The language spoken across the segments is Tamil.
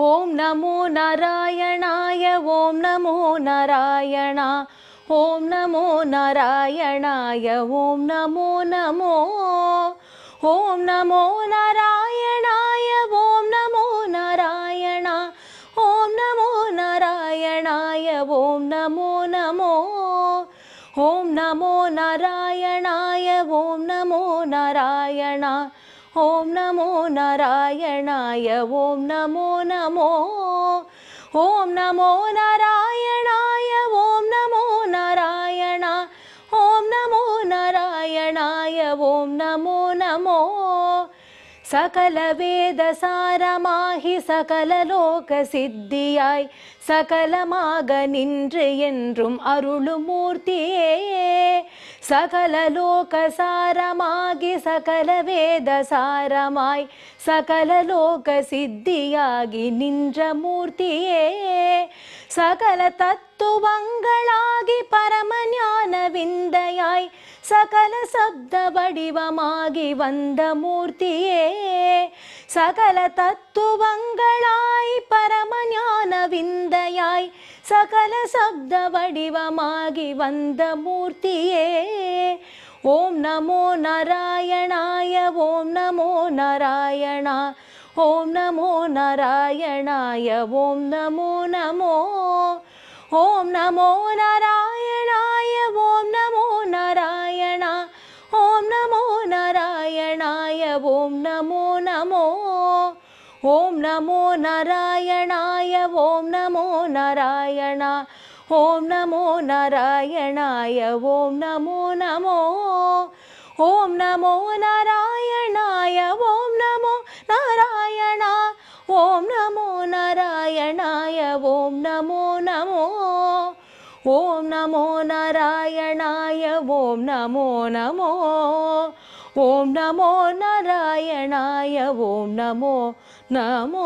ॐ नमो नारायणाय ॐ नमो नारायण ॐ नमो नारायणाय ॐ नमो नमो ॐ नमो नारायणाय ॐ नमो नारायण ॐ नमो नारायणाय ॐ नमो नमो ॐ नमो नारायणाय ॐ नमो नारायण ஓம் நமோ நாராயணாய ஓம் நமோ நமோ. ஓம் நமோ நாராயணாய ஓம் நமோ நாராயணா. ஓம் நமோ நாராயணாய ஓம் நமோ நமோ. சகல வேத சாரமாகி சகல லோக சித்தியாய் சகலமாக நின்று என்றும் அருளுமூர்த்தியே சகல லோக சாரமாகி சகல வேத சாரமாய் சகல லோக சித்தியாகி நின்ற மூர்த்தியே சகல தத்துவங்களாகி பரமஞான விந்தையாய் சகல சப்த வடிவமாகி சகல சப்த வடிவமாகி வந்த மூர்த்தியே. ஓம் நமோ நாராயணாய ஓம் நமோ நாராயணா ஓம் நமோ நாராயணாய ஓம் நமோ நமோ. ஓம் நமோ நாராயணாய ஓம் நமோ நாராயணா ஓம் நமோ நாராயணாய ஓம் நமோ ஓம் நமோ நாராயணாய ஓம் நமோ நாராயணா ஓம் நமோ நாராயணாய ஓம் நமோ நமோ ஓம் நமோ நாராயணாய ஓம் நமோ நாராயணா ஓம் நமோ நாராயணாய ஓம் நமோ நமோ ஓம் நமோ நாராயணாய ஓம் நமோ நமோ ஓம் நமோ நாராயணாய ஓம் நமோ நமோ.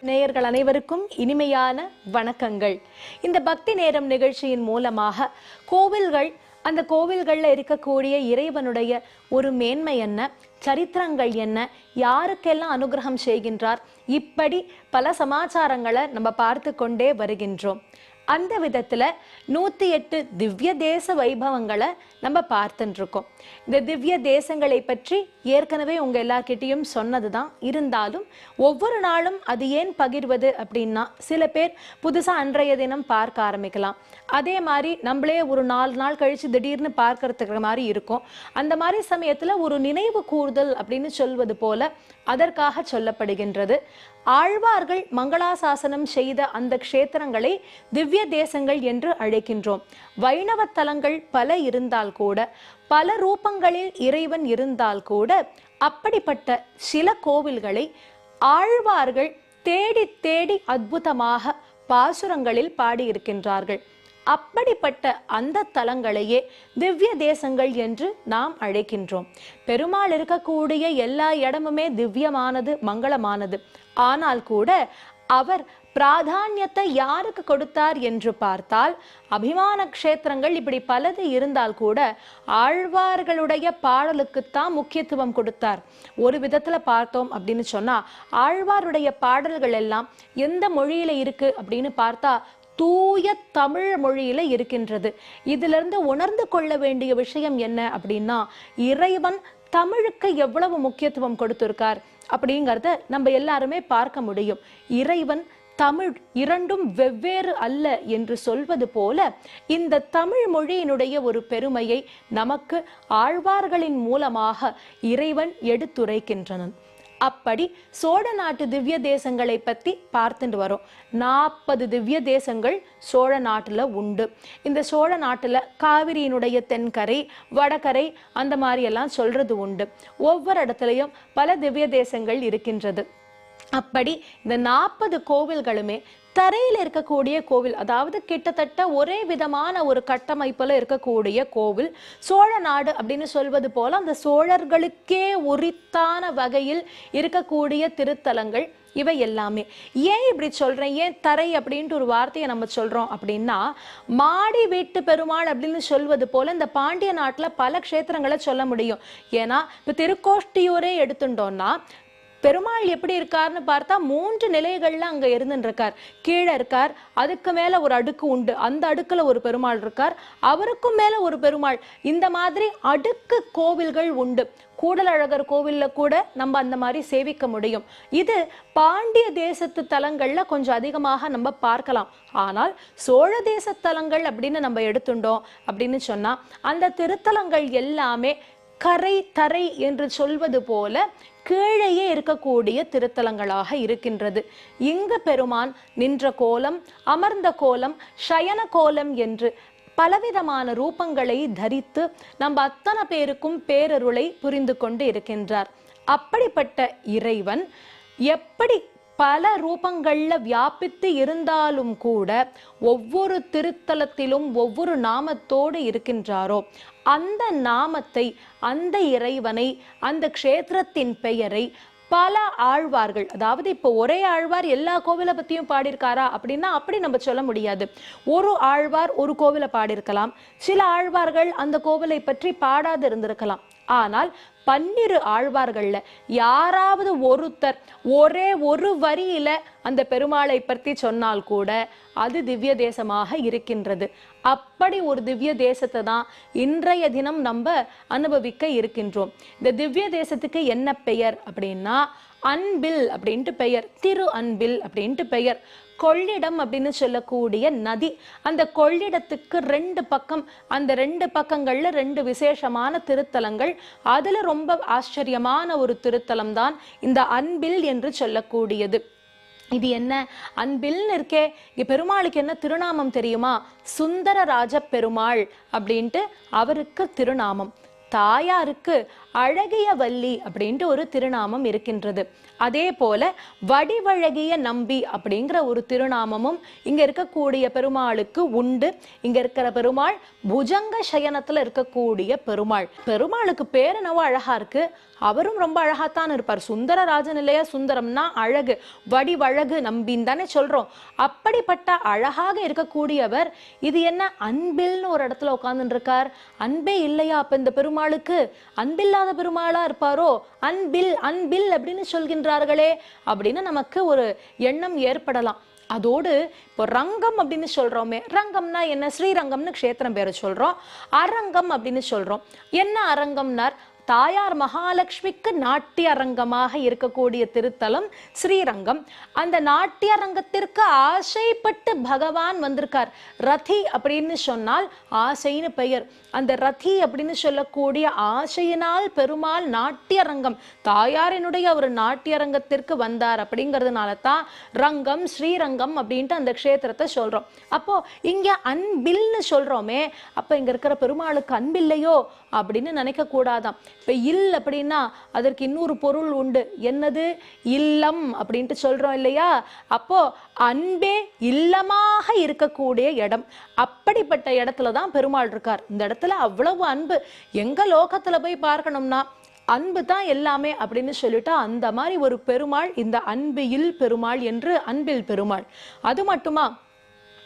நேயர்கள் அனைவருக்கும் இனிமையான வணக்கங்கள். இந்த பக்தி நேரம் நிகழ்ச்சியின் மூலமாக கோவில்கள் அந்த கோவில்களில் இருக்கக்கூடிய இறைவனுடைய ஒரு மேன்மை என்ன சரித்திரங்கள் என்ன யாருக்கெல்லாம் அனுகிரகம் செய்கின்றார் இப்படி பல சமாச்சாரங்களை நம்ம பார்த்து கொண்டே வருகின்றோம். அந்த விதத்துல நூத்தி எட்டு திவ்ய தேச வைபவங்களை நம்ம பார்த்துட்டுருக்கோம். இந்த திவ்ய தேசங்களை பற்றி ஏற்கனவே உங்க சொன்னது சொன்னதுதான். இருந்தாலும் ஒவ்வொரு நாளும் அது ஏன் பகிர்வது அப்படின்னா சில பேர் புதுசா அன்றைய தினம் பார்க்க ஆரம்பிக்கலாம். அதே மாதிரி நம்மளே ஒரு நாலு நாள் கழிச்சு திடீர்னு பார்க்கறதுக்கு மாதிரி இருக்கும். அந்த மாதிரி சமயத்துல ஒரு நினைவு கூறுதல் அப்படின்னு சொல்வது போல அதற்காக சொல்லப்படுகின்றது. ஆழ்வார்கள் மங்களாசாசனம் செய்த அந்த க்ஷேத்திரங்களை திவ்ய தேசங்கள் என்று அழைக்கின்றோம். வைணவ தலங்கள் பல இருந்தால் கூட பல ரூபங்களில் இறைவன் இருந்தால் கூட அப்படிப்பட்ட சில கோவில்களை ஆழ்வார்கள் தேடி தேடி அற்புதமாக பாசுரங்களில் பாடியிருக்கின்றார்கள். அப்படிப்பட்ட அந்த தலங்களையே திவ்ய தேசங்கள் என்று நாம் அழைக்கின்றோம். பெருமாள் இருக்கக்கூடிய எல்லா இடமுமே திவ்யமானது மங்களமானது. ஆனால் கூட அவர் பிராதானியத்தை யாருக்கு கொடுத்தார் என்று பார்த்தால் அபிமான க்ஷேத்திரங்கள் இப்படி பலது இருந்தால் கூட ஆழ்வார்களுடைய பாடலுக்குத்தான் முக்கியத்துவம் கொடுத்தார். ஒரு விதத்துல பார்த்தோம் அப்படின்னு சொன்னா ஆழ்வாருடைய பாடல்கள் எல்லாம் எந்த மொழியில இருக்கு அப்படின்னு பார்த்தா தூய தமிழ் மொழியில் இருக்கின்றது. இதிலிருந்து உணர்ந்து கொள்ள வேண்டிய விஷயம் என்ன அப்படின்னா இறைவன் தமிழுக்கு எவ்வளவு முக்கியத்துவம் கொடுத்திருக்கார் அப்படிங்கிறத நம்ம எல்லாருமே பார்க்க முடியும். இறைவன் தமிழ் இரண்டும் வெவ்வேறு அல்ல என்று சொல்வது போல இந்த தமிழ் மொழியினுடைய ஒரு பெருமையை நமக்கு ஆழ்வார்களின் மூலமாக இறைவன் எடுத்துரைக்கின்றனன் அப்படி சோழ நாட்டு திவ்ய தேசங்களை பற்றி பார்த்துட்டு வரோம். நாற்பது திவ்ய தேசங்கள் சோழ நாட்டில் உண்டு. இந்த சோழ நாட்டில் காவிரியினுடைய தென்கரை வடகரை அந்த மாதிரி எல்லாம் சொல்றது உண்டு. ஒவ்வொரு இடத்துலையும் பல திவ்ய தேசங்கள் இருக்கின்றது. அப்படி இந்த நாற்பது கோவில்களுமே தரையில் இருக்கக்கூடிய கோவில் அதாவது கிட்டத்தட்ட ஒரே விதமான ஒரு கட்டமைப்பில் இருக்கக்கூடிய கோவில் சோழ நாடு அப்படின்னு சொல்வது போல அந்த சோழர்களுக்கே உரித்தான வகையில் இருக்கக்கூடிய திருத்தலங்கள் இவை எல்லாமே. ஏன் இப்படி சொல்கிறேன் ஏன் தரை அப்படின்ட்டு ஒரு வார்த்தையை நம்ம சொல்கிறோம் அப்படின்னா மாடி வீட்டு பெருமாள் அப்படின்னு சொல்வது போல் இந்த பாண்டிய நாட்டில் பல க்ஷேத்திரங்களை சொல்ல முடியும். ஏன்னா இப்போ திருக்கோஷ்டியூரே எடுத்துட்டோம்னா பெருமாள் எப்படி இருக்காருன்னு பார்த்தா மூன்று நிலைகள்ல அங்க இருந்துருக்கார் கீழே இருக்கார் அதுக்கு மேல ஒரு அடுக்கு உண்டு. அந்த அடுக்குல ஒரு பெருமாள் இருக்கார். அவருக்கும் மேல ஒரு பெருமாள். இந்த மாதிரி அடுக்கு கோவில்கள் உண்டு. கூடலழகர் கோவிலில் கூட நம்ம அந்த மாதிரி சேவிக்க முடியும். இது பாண்டிய தேசத்து தலங்களில் கொஞ்சம் அதிகமாக நம்ம பார்க்கலாம். ஆனால் சோழ தேச தலங்கள் அப்படின்னு நம்ம எடுத்துட்டோம் அப்படின்னு சொன்னால் அந்த திருத்தலங்கள் எல்லாமே கரை தரை என்று சொல்வது போல கீழேயே இருக்கக்கூடிய திருத்தலங்களாக இருக்கின்றது. இங்கு பெருமான் நின்ற கோலம் அமர்ந்த கோலம் சயன கோலம் என்று பலவிதமான ரூபங்களை தரித்து நம்ம அத்தனை பேருக்கும் பேரருளை புரிந்து கொண்டு இருக்கின்றார். அப்படிப்பட்ட இறைவன் எப்படி பல ரூபங்கள்ல வியாபித்து இருந்தாலும் கூட ஒவ்வொரு திருத்தலத்திலும் ஒவ்வொரு நாமத்தோடு இருக்கின்றாரோ அந்த நாமத்தை அந்த இறைவனை அந்த க்ஷேத்திரத்தின் பெயரை பல ஆழ்வார்கள் அதாவது இப்போ ஒரே ஆழ்வார் எல்லா கோவிலை பற்றியும் பாடியிருக்காரா அப்படின்னா அப்படி நம்ம சொல்ல முடியாது. ஒரு ஆழ்வார் ஒரு கோவிலை பாடியிருக்கலாம். சில ஆழ்வார்கள் அந்த கோவிலை பற்றி பாடாது இருந்திருக்கலாம். ஆனால் பன்னிரு ஆழ்வார்கள்ல யாராவது ஒருத்தர் ஒரே ஒரு வரியில அந்த பெருமாளை பற்றி சொன்னால் கூட அது திவ்ய தேசமாக இருக்கின்றது. அப்படி ஒரு திவ்ய தேசத்தை தான் இன்றைய தினம் நம்ம அனுபவிக்க இருக்கின்றோம். இந்த திவ்ய தேசத்துக்கு என்ன பெயர் அப்படின்னா அன்பில் அப்படின்ட்டு பெயர் திரு அன்பில் அப்படின்ட்டு பெயர். கொள்ளிடம் அப்படின்னு சொல்லக்கூடிய நதி. அந்த கொள்ளிடத்துக்கு ரெண்டு பக்கம் அந்த ரெண்டு பக்கங்கள்ல ரெண்டு விசேஷமான திருத்தலங்கள். அதுல ரொம்ப ஆச்சரியமான ஒரு திருத்தலம் தான் இந்த அன்பில் என்று சொல்லக்கூடியது. இது என்ன? அன்பில்னு இருக்கே இங்க பெருமாளுக்கு என்ன திருநாமம் தெரியுமா? சுந்தரராஜ பெருமாள் அப்படின்ட்டு அவருக்கு திருநாமம். தாயாருக்கு அழகிய வள்ளி அப்படின்ட்டு ஒரு திருநாமம் இருக்கின்றது. அதே போல வடிவழகிய நம்பி அப்படிங்கிற ஒரு திருநாமமும் இங்க இருக்கக்கூடிய பெருமாளுக்கு உண்டு. இங்க இருக்கிற பெருமாள் புஜங்க சயனத்துல இருக்கக்கூடிய பெருமாள். பெருமாளுக்கு பேர் என்னவோ அழகா இருக்கு. அவரும் ரொம்ப அழகாத்தான் இருப்பார். சுந்தரராஜன் இல்லையா சுந்தரம்னா அழகு. வடிவழகு நம்பின்னு தானே சொல்றோம். அப்படிப்பட்ட அழகாக இருக்கக்கூடியவர் இது என்ன? அன்பில்னு ஒரு இடத்துல உட்கார்ந்து இருக்கார். அன்பே இல்லையா அப்ப இந்த பெருமாளுக்கு? அன்பில்லா இல்லாத பெருமாளா இருப்பாரோ? அன்பில் அன்பில் அப்படின்னு சொல்கின்றார்களே. அப்படின்னு நமக்கு ஒரு எண்ணம் ஏற்படலாம். அதோடு இப்போ ரங்கம் அப்படின்னு சொல்றோமே. ரங்கம்னா என்ன? ஸ்ரீரங்கம்னு க்ஷேத்திரம் பேரை சொல்றோம். அரங்கம் அப்படின்னு சொல்றோம். என்ன அரங்கம்னார்? தாயார் மகாலட்சுமிக்கு நாட்டிய அரங்கமாக இருக்கக்கூடிய திருத்தலம் ஸ்ரீரங்கம். அந்த நாட்டியரங்கத்திற்கு ஆசைப்பட்டு பகவான் வந்திருக்கார். ரதி அப்படின்னு சொன்னால் ஆசைன்னு பெயர். அந்த ரதி அப்படின்னு சொல்லக்கூடிய ஆசையினால் பெருமாள் நாட்டியரங்கம் தாயாரினுடைய ஒரு நாட்டியரங்கத்திற்கு வந்தார் அப்படிங்கிறதுனால தான் ரங்கம் ஸ்ரீரங்கம் அப்படின்ட்டு அந்த க்ஷேத்திரத்தை சொல்றோம். அப்போ இங்கே அன்பில்னு சொல்றோமே அப்போ இங்க இருக்கிற பெருமாளுக்கு அன்பில்லையோ அப்படின்னு நினைக்கக்கூடாதான் இப்போ இல் அப்படின்னா அதற்கு இன்னொரு பொருள் உண்டு. என்னது? இல்லம் அப்படின்ட்டு சொல்றோம் இல்லையா? அப்போ அன்பே இல்லமாக இருக்கக்கூடிய இடம். அப்படிப்பட்ட இடத்துல தான் பெருமாள் இருக்கார். இந்த இடத்துல அவ்வளவு அன்பு. எங்க லோகத்துல போய் பார்க்கணும்னா அன்பு தான் எல்லாமே அப்படின்னு சொல்லிட்டு அந்த மாதிரி ஒரு பெருமாள் இந்த அன்பு இல் பெருமாள் என்று அன்பில் பெருமாள். அது மட்டுமா?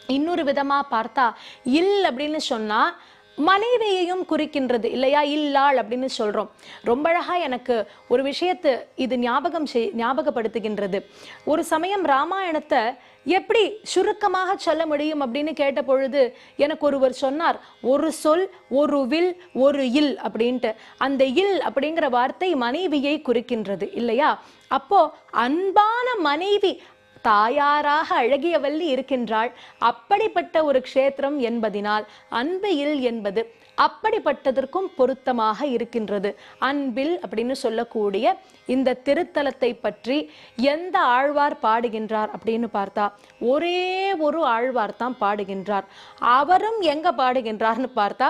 இன்னொரு விதமா பார்த்தா இல் அப்படின்னு சொன்னா மனைவியையும் குறிக்கின்றது. இல்லையா? இல்லாள் அப்படின்னு சொல்கிறோம் ரொம்ப அழகா எனக்கு ஒரு விஷயத்தை இது ஞாபகம் செய் ஞாபகப்படுத்துகின்றது. ஒரு சமயம் ராமாயணத்தை எப்படி சுருக்கமாக சொல்ல முடியும் அப்படின்னு கேட்ட பொழுது எனக்கு ஒருவர் சொன்னார் ஒரு சொல் ஒரு வில் ஒரு இல் அப்படின்ட்டு. அந்த இல் அப்படிங்கிற வார்த்தை மனைவியை குறிக்கின்றது. இல்லையா? அப்போ அன்பான மனைவி தாயாராக அழகியவல்லி இருக்கின்றாள். அப்படிப்பட்ட ஒரு க்ஷேத்திரம் என்பதினால் அன்பு இல் என்பது அப்படிப்பட்டதற்கும் பொருத்தமாக இருக்கின்றது. அன்பில் அப்படின்னு சொல்லக்கூடிய இந்த திருத்தலத்தை பற்றி எந்த ஆழ்வார் பாடுகின்றார் அப்படின்னு பார்த்தா ஒரே ஒரு ஆழ்வார் தான் பாடுகின்றார். அவரும் எங்க பாடுகின்றார்னு பார்த்தா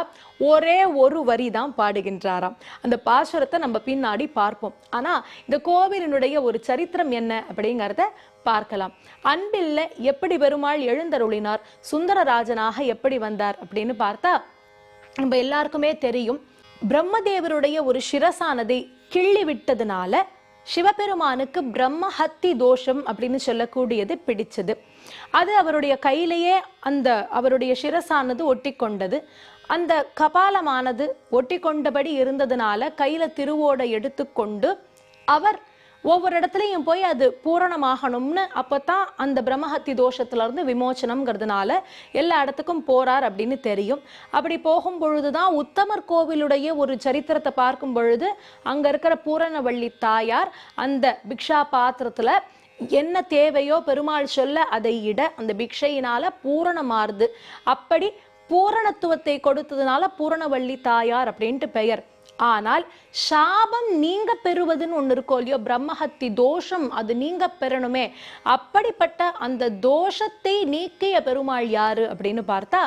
ஒரே ஒரு வரி தான் பாடுகின்றாராம். அந்த பாசுரத்தை நம்ம பின்னாடி பார்ப்போம். ஆனா இந்த கோவிலினுடைய ஒரு சரித்திரம் என்ன அப்படிங்கிறத பார்க்கலாம். அன்பில்ல எப்படி பெருமாள் எழுந்தருளினார் சுந்தரராஜனாக எப்படி வந்தார் அப்படின்னு பார்த்தா நம்ம எல்லாருக்குமே தெரியும் பிரம்மதேவருடைய ஒரு சிரசானதை கிள்ளி விட்டதுனால சிவபெருமானுக்கு பிரம்மஹத்தி தோஷம் அப்படின்னு சொல்லக்கூடியது பிடிச்சது. அது அவருடைய கையிலேயே அந்த அவருடைய சிரசானது ஒட்டி கொண்டது அந்த கபாலமானது ஒட்டி கொண்டபடி இருந்ததுனால கையில திருவோட எடுத்துக்கொண்டு அவர் ஒவ்வொரு இடத்துலையும் போய் அது பூரணமாகணும்னு அப்பதான் அந்த பிரம்மஹத்தி தோஷத்துலேருந்து விமோச்சனம்ங்கிறதுனால எல்லா இடத்துக்கும் போறார் அப்படின்னு தெரியும். அப்படி போகும் பொழுதுதான் உத்தமர் கோவிலுடைய ஒரு சரித்திரத்தை பார்க்கும் பொழுது அங்கே இருக்கிற பூரணவள்ளி தாயார் அந்த பிக்ஷா பாத்திரத்தில் என்ன தேவையோ பெருமாள் சொல்ல அதை இட அந்த பிக்ஷையினால பூரணமாறுது. அப்படி பூரணத்துவத்தை கொடுத்ததுனால பூரணவள்ளி தாயார் அப்படின்ட்டு பெயர். ஆனால் சாபம் நீங்க பெறுவதுன்னு ஒன்று இருக்கும் இல்லையோ பிரம்மஹத்தி தோஷம் அது நீங்க பெறணுமே. அப்படிப்பட்ட அந்த தோஷத்தை நீக்கிய பெருமாள் யாரு அப்படின்னு பார்த்தா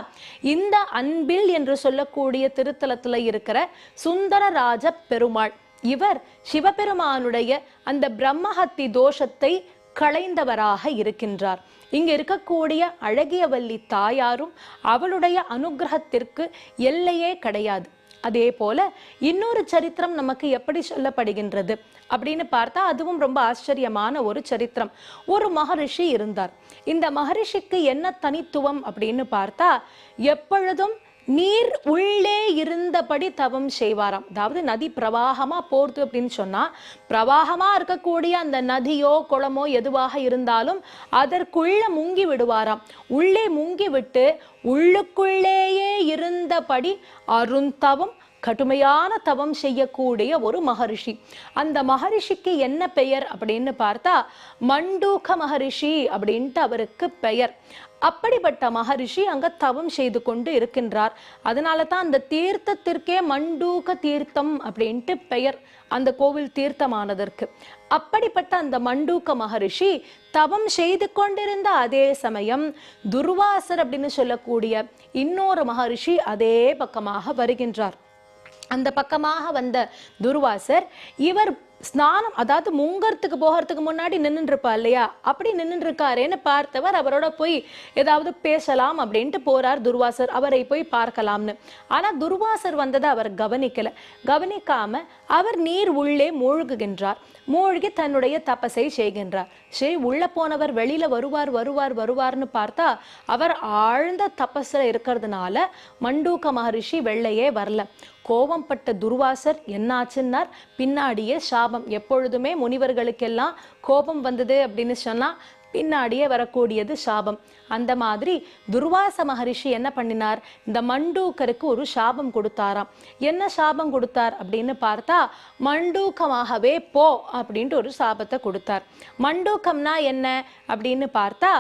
இந்த அன்பில் என்று சொல்லக்கூடிய திருத்தலத்துல இருக்கிற சுந்தரராஜ பெருமாள். இவர் சிவபெருமானுடைய அந்த பிரம்மஹத்தி தோஷத்தை களைந்தவராக இருக்கின்றார். இங்கே இருக்கக்கூடிய அழகியவல்லி தாயாரும் அவளுடைய அனுகிரகத்திற்கு எல்லையே கிடையாது. அதே போல இன்னொரு சரித்திரம் நமக்கு எப்படி சொல்லப்படுகின்றது அப்படின்னு பார்த்தா அதுவும் ரொம்ப ஆச்சரியமான ஒரு சரித்திரம். ஒரு மகரிஷி இருந்தார். இந்த மகரிஷிக்கு என்ன தனித்துவம் அப்படின்னு பார்த்தா எப்பொழுதும் நீர் உள்ளே இருந்தபடி தவம் செய்வாராம். அதாவது நதி பிரவாகமா போறது அப்படின்னு சொன்னா பிரவாகமா இருக்கக்கூடிய அந்த நதியோ குளமோ எதுவாக இருந்தாலும் அதற்குள்ளே முங்கி விடுவாராம். உள்ளே முங்கி விட்டு உள்ளுக்குள்ளேயே இருந்தபடி அருந்தவம் கடுமையான தவம் செய்யக்கூடிய ஒரு மகரிஷி. அந்த மகரிஷிக்கு என்ன பெயர் அப்படின்னு பார்த்தா மண்டூக மகரிஷி அப்படின்ட்டு அவருக்கு பெயர். அப்படிப்பட்ட மகரிஷி அங்க தவம் செய்து கொண்டு இருக்கின்றார். அதனால தான் அந்த தீர்த்தத்திற்கே மண்டூக தீர்த்தம் அப்படின்ட்டு பெயர் அந்த கோவில் தீர்த்தமானதற்கு. அப்படிப்பட்ட அந்த மண்டூக்க மகரிஷி தவம் செய்து கொண்டிருந்த அதே சமயம் துர்வாசர் அப்படின்னு சொல்லக்கூடிய இன்னொரு மகரிஷி அதே பக்கமாக வருகின்றார். அந்த பக்கமாக வந்த துர்வாசர் இவர் ஸ்நானம் அதாவது முங்கறதுக்கு போகிறதுக்கு முன்னாடி நின்றுருப்பா இல்லையா? அப்படி நின்றுருக்காரேன்னு பார்த்தவர் அவரோட போய் ஏதாவது பேசலாம் அப்படின்ட்டு போறார் துர்வாசர். அவரை போய் பார்க்கலாம்னு. ஆனால் துர்வாசர் வந்ததை அவர் கவனிக்கல. கவனிக்காம அவர் நீர் உள்ளே மூழ்குகின்றார். மூழ்கி தன்னுடைய தபசை செய்கின்றார். சரி உள்ள போனவர் வெளியில வருவார் வருவார் வருவார்னு பார்த்தா அவர் ஆழ்ந்த தபஸில் இருக்கிறதுனால மண்டூக்க மகரிஷி வெள்ளையே வரல. கோபம்பட்ட துர்வாசர் என்னாச்சுன்னார்? பின்னாடியே சாபம் எப்பொழுதுமே முனிவர்களுக்கெல்லாம் கோபம் வந்தது அப்படின்னு சொன்னா பின்னாடியே வரக்கூடியது சாபம். அந்த மாதிரி துர்வாச மகரிஷி என்ன பண்ணினார்? இந்த மண்டூக்கருக்கு ஒரு சாபம் கொடுத்தாராம். என்ன சாபம் கொடுத்தார் அப்படின்னு பார்த்தா மண்டூக்கமாகவே போ அப்படின்ட்டு ஒரு சாபத்தை கொடுத்தார். மண்டூக்கம்னா என்ன அப்படின்னு பார்த்தா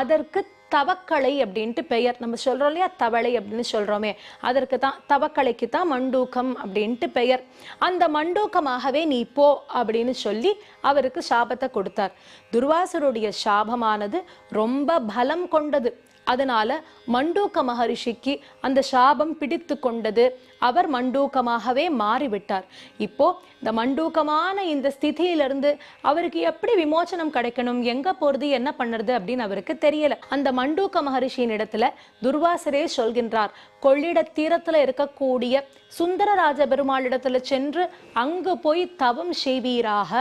அதற்கு தவக்கலை அப்படின்ட்டு பெயர். நம்ம சொல்றோம் இல்லையா? தவளை அப்படின்னு சொல்றோமே. அதற்கு தான் தவக்கலைக்கு தான் மண்டூக்கம் அப்படின்ட்டு பெயர். அந்த மண்டூக்கமாகவே நீ போ அப்படின்னு சொல்லி அவருக்கு சாபத்தை கொடுத்தார். துர்வாசருடைய சாபமானது ரொம்ப பலம் கொண்டது. அதனால மண்டூக்க மகரிஷிக்கு அந்த சாபம் பிடித்து கொண்டது அவர் மண்டூக்கமாகவே மாறிவிட்டார். இப்போ இந்த மண்டூக்கமான இந்த ஸ்திதியிலிருந்து அவருக்கு எப்படி விமோச்சனம் கிடைக்கணும் எங்க போறது என்ன பண்ணுறது அப்படின்னு அவருக்கு தெரியல. அந்த மண்டூக்க மகரிஷியின் இடத்துல துர்வாசரே சொல்கின்றார் கொள்ளிட தீரத்துல இருக்கக்கூடிய சுந்தரராஜ பெருமாளிடத்துல சென்று அங்கு போய் தவம் செய்வீராக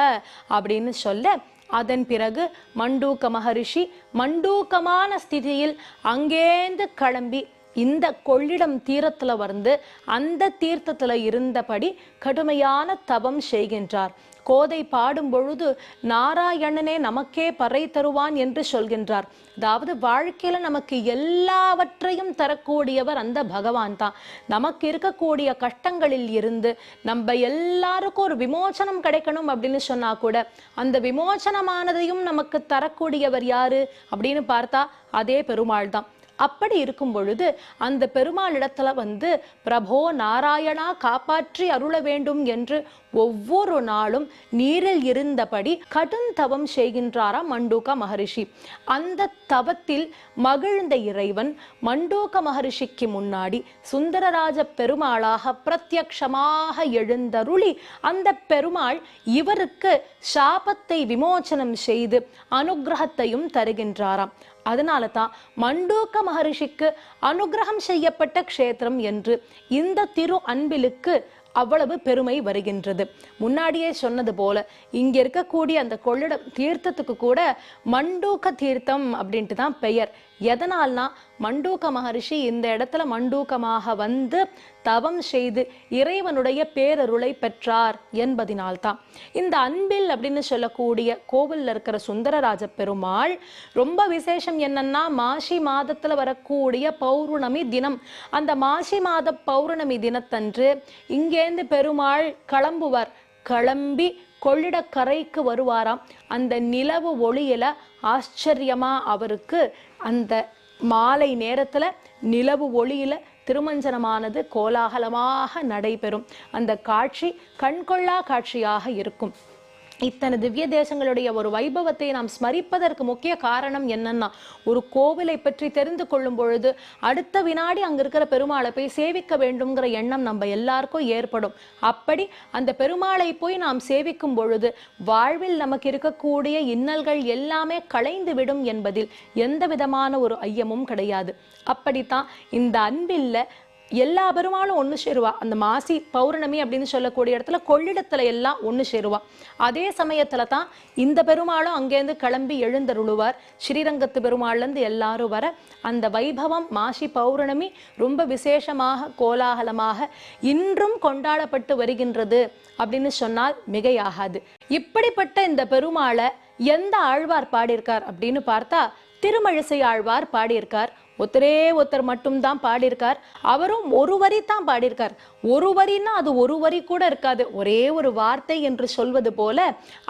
அப்படின்னு சொல்ல அதன் பிறகு மண்டூக்க மகரிஷி மண்டூக்கமான ஸ்திதியில் அங்கேந்து கிளம்பி இந்த கொள்ளிடம் தீரத்தில் வந்து அந்த தீர்த்தத்தில் இருந்தபடி கடுமையான தவம் செய்கின்றார். கோதை பாடும் பொழுது நாராயணனே நமக்கே பறை தருவான் என்று சொல்கின்றார். அதாவது வாழ்க்கையில் நமக்கு எல்லாவற்றையும் தரக்கூடியவர் அந்த பகவான் தான். நமக்கு இருக்கக்கூடிய கஷ்டங்களில் இருந்து நம்ம எல்லாருக்கும் ஒரு விமோச்சனம் கிடைக்கணும் அப்படின்னு சொன்னா கூட அந்த விமோச்சனமானதையும் நமக்கு தரக்கூடியவர் யாரு அப்படின்னு பார்த்தா அதே பெருமாள் தான். அப்படி இருக்கும் பொழுது அந்த பெருமாளிடத்துல வந்து பிரபோ நாராயணா காப்பாற்றி அருள வேண்டும் என்று ஒவ்வொரு நாளும் நீரில் இருந்தபடி கடும் தவம் செய்கின்றாராம் மண்டூக மகரிஷி. அந்த தவத்தில் மகிழ்ந்த இறைவன் மண்டூக மகரிஷிக்கு முன்னாடி சுந்தரராஜ பெருமாளாக பிரத்யக்ஷமாக எழுந்தருளி அந்த பெருமாள் இவருக்கு சாபத்தை விமோசனம் செய்து அனுக்கிரகத்தையும் தருகின்றாராம். அதனால தான் மண்டூக்க மகரிஷிக்கு அனுக்கிரகம் செய்யப்பட்ட க்ஷேத்திரம் என்று இந்த திரு அன்பிலுக்கு அவ்வளவு பெருமை வருகின்றது. முன்னாடியே சொன்னது போல இங்க இருக்கக்கூடிய அந்த கொள்ளிடம் தீர்த்தத்துக்கு கூட மண்டூக்க தீர்த்தம் அப்படின்ட்டு தான் பெயர். எதனால்னா மண்டூக்க மகரிஷி இந்த இடத்துல மண்டூக்கமாக வந்து தவம் செய்து இறைவனுடைய பேரருளை பெற்றார் என்பதினால்தான். இந்த அன்பில் அப்படின்னு சொல்லக்கூடிய கோவிலில் இருக்கிற சுந்தரராஜ பெருமாள் ரொம்ப விசேஷம் என்னன்னா மாசி மாதத்துல வரக்கூடிய பௌர்ணமி தினம். அந்த மாசி மாத பௌர்ணமி தினத்தன்று இங்கேருந்து பெருமாள் கிளம்புவார். கிளம்பி கொள்ளிடக்கரைக்கு வருவாராம். அந்த நிலவு ஒளியில ஆச்சரியமா அவருக்கு அந்த மாலை நேரத்தில் நிலவு ஒளியில் திருமஞ்சனமானது கோலாகலமாக நடைபெறும். அந்த காட்சி கண்கொள்ளா காட்சியாக இருக்கும். இத்தனை திவ்ய தேசங்களுடைய ஒரு வைபவத்தை நாம் ஸ்மரிப்பதற்கு முக்கிய காரணம் என்னன்னா ஒரு கோவிலை பற்றி தெரிந்து கொள்ளும் பொழுது அடுத்த வினாடி அங்கே இருக்கிற பெருமாளை போய் சேவிக்க வேண்டும்ங்கிற எண்ணம் நம்ம எல்லாருக்கும் ஏற்படும். அப்படி அந்த பெருமாளை போய் நாம் சேவிக்கும் பொழுது வாழ்வில் நமக்கு இருக்கக்கூடிய இன்னல்கள் எல்லாமே களைந்து விடும் என்பதில் எந்த விதமான ஒரு ஐயமும் கிடையாது. அப்படித்தான் இந்த அன்பில்ல எல்லா பெருமாளும் ஒன்று சேருவா. அந்த மாசி பௌர்ணமி அப்படின்னு சொல்லக்கூடிய இடத்துல கொள்ளிடத்தில் எல்லாம் ஒன்று சேருவா. அதே சமயத்தில் தான் இந்த பெருமாளும் அங்கேருந்து கிளம்பி எழுந்தருளுவார். ஸ்ரீரங்கத்து பெருமாள்லேருந்து எல்லாரும் வர அந்த வைபவம் மாசி பௌர்ணமி ரொம்ப விசேஷமாக கோலாகலமாக இன்றும் கொண்டாடப்பட்டு வருகின்றது அப்படின்னு சொன்னால் மிகையாகாது. இப்படிப்பட்ட இந்த பெருமாளை எந்த ஆழ்வார் பாடியிருக்கார் அப்படின்னு பார்த்தா திருமழிசை ஆழ்வார் பாடியிருக்கார். ஒருத்தரே ஒருத்தர் மட்டும்தான் பாடியிருக்கார். அவரும் ஒரு வரி தான் பாடியிருக்கார். ஒரு வரின்னா அது ஒரு வரி கூட இருக்காது. ஒரே ஒரு வார்த்தை என்று சொல்வது போல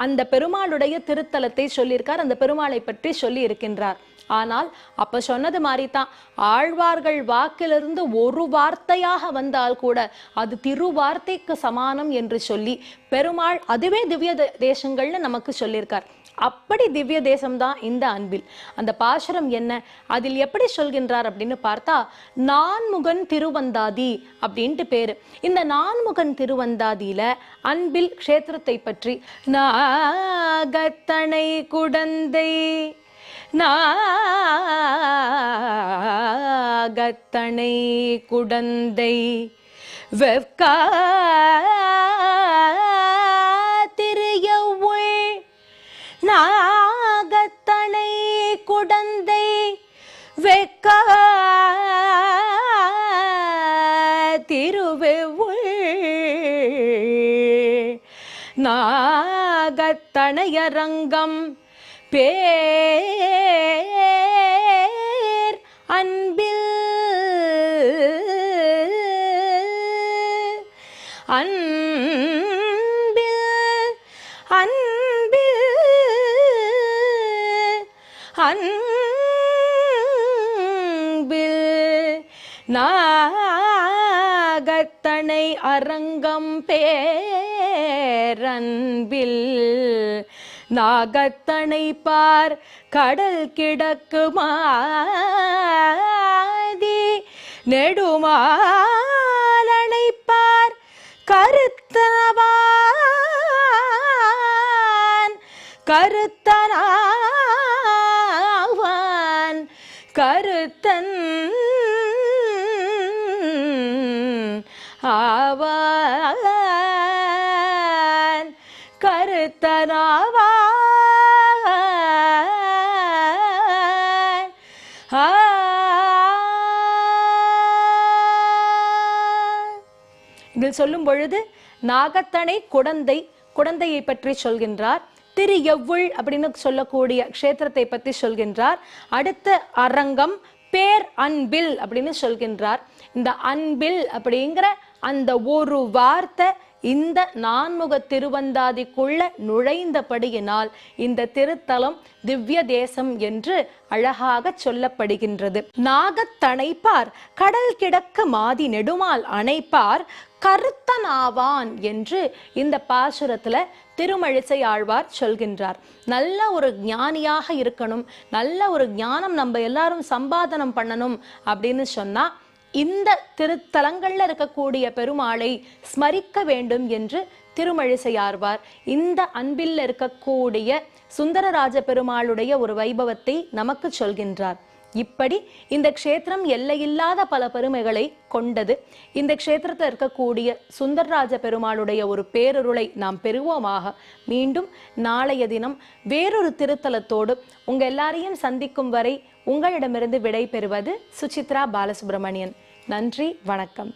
அந்த பெருமாளுடைய திருத்தலத்தை சொல்லியிருக்கார். அந்த பெருமாளை பற்றி சொல்லி இருக்கின்றார் ஆனால் அப்ப சொன்னது மாதிரி தான் ஆழ்வார்கள் வாக்கிலிருந்து ஒரு வார்த்தையாக வந்தால் கூட அது திருவார்த்தைக்கு சமானம் என்று சொல்லி பெருமாள் அதுவே திவ்ய தேசங்கள்னு நமக்கு சொல்லியிருக்கார். அப்படி திவ்ய தேசம்தான் இந்த அன்பில். அந்த பாசுரம் என்ன? அதில் எப்படி சொல்கின்றார் அப்படின்னு பார்த்தா நான்முகன் திருவந்தாதி அப்படின்ட்டு பேரு. இந்த நான்முகன் திருவந்தாதியில அன்பில் க்ஷேத்திரத்தை பற்றி நாகத்தனை குடந்தை நாகத்தனை குடந்தை வெவ்கா குடந்தை வெக்க திருவெவுள். நாகத்தனையரங்கம் பேர் அன்பில் அரங்கம் பேரன்பில் நாகத்தனை பார் கடல் கிடக்குமாதி நெடுமாலனை பார் கருத்தனவான் கருத்தனாவான் இதில் சொல்லும் பொழுது நாகத்தனை குடந்தை குடந்தையை பற்றி சொல்கின்றார். திரு எவ்வுள் அப்படின்னு சொல்லக்கூடிய க்ஷேத்திரத்தை பற்றி சொல்கின்றார். அடுத்த அரங்கம் பேர் அன்பில் அப்படின்னு சொல்கின்றார். இந்த அன்பில் அப்படிங்கிற அந்த ஒரு வார்த்தை இந்த நான்முக திருவந்தாதிக்குள்ள நுழைந்தபடியினால் இந்த திருத்தலம் திவ்ய தேசம் என்று அழகாக சொல்லப்படுகின்றது. நாகத்தணைப்பார் கடல் கிடக்க மாதி நெடுமால் அணைப்பார். கருத்தனாவான் என்று இந்த பாசுரத்தில் திருமழிசை ஆழ்வார் சொல்கின்றார். நல்ல ஒரு ஞானியாக இருக்கணும் நல்ல ஒரு ஞானம் நம்ம எல்லாரும் சம்பாதனம் பண்ணணும் அப்படின்னு சொன்னால் இந்த திருத்தலங்களில் இருக்கக்கூடிய பெருமாளை ஸ்மரிக்க வேண்டும் என்று திருமழிசையார்வார் இந்த அன்பில் இருக்கக்கூடிய சுந்தரராஜ பெருமாளுடைய ஒரு வைபவத்தை நமக்கு சொல்கின்றார். இப்படி இந்த க்ஷேத்திரம் எல்லையில்லாத பல பெருமைகளை கொண்டது. இந்த க்ஷேத்திரத்தில் இருக்கக்கூடிய சுந்தரராஜ பெருமாளுடைய ஒரு பேரருளை நாம் பெறுவோமாக. மீண்டும் நாளைய தினம் வேறொரு திருத்தலத்தோடு உங்க எல்லாரையும் சந்திக்கும் வரை உங்களிடமிருந்து விடை பெறுவது சுசித்ரா பாலசுப்ரமணியன். நன்றி வணக்கம்.